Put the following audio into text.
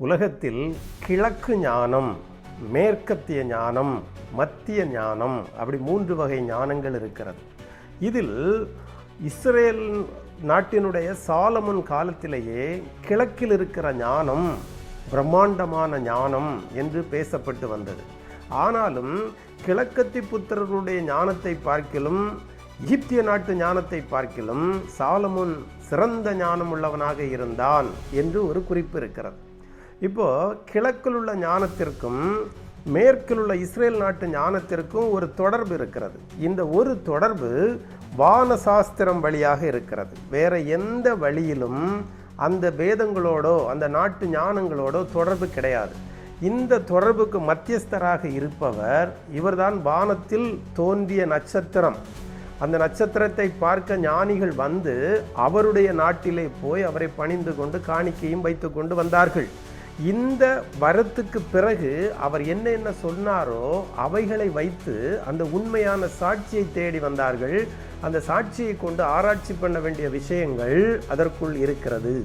உலகத்தில் கிழக்கு ஞானம் மேற்கத்திய ஞானம் மத்திய ஞானம் அப்படி மூன்று வகை ஞானங்கள் இருக்கிறது. இதில் இஸ்ரேல் நாட்டினுடைய சாலமன் காலத்திலேயே கிழக்கில் இருக்கிற ஞானம் பிரம்மாண்டமான ஞானம் என்று பேசப்பட்டு வந்தது. ஆனாலும் கிழக்கத்தி புத்திரருடைய ஞானத்தை பார்க்கிலும் எகிப்திய நாட்டு ஞானத்தை பார்க்கிலும் சாலமுன் சிறந்த ஞானம் உள்ளவனாக இருந்தான் என்று ஒரு குறிப்பு இருக்கிறது. இப்போது கிழக்கில் உள்ள ஞானத்திற்கும் மேற்கில் உள்ள இஸ்ரேல் நாட்டு ஞானத்திற்கும் ஒரு தொடர்பு இருக்கிறது. இந்த ஒரு தொடர்பு வான சாஸ்திரம் வழியாக இருக்கிறது. வேற எந்த வழியிலும் அந்த வேதங்களோடோ அந்த நாட்டு ஞானங்களோடோ தொடர்பு கிடையாது. இந்த தொடர்புக்கு மத்தியஸ்தராக இருப்பவர் இவர்தான் வானத்தில் தோன்றிய நட்சத்திரம். அந்த நட்சத்திரத்தை பார்க்க ஞானிகள் வந்து அவருடைய நாட்டிலே போய் அவரை பணிந்து கொண்டு காணிக்கையும் வைத்து கொண்டு வந்தார்கள். இந்த வரத்துக்கு பிறகு அவர் என்ன என்ன சொன்னாரோ அவைகளை வைத்து அந்த உண்மையான சாட்சியை தேடி வந்தார்கள். அந்த சாட்சியை கொண்டு ஆராய்ச்சி பண்ண வேண்டிய விஷயங்கள் அதற்குள் இருக்கிறது.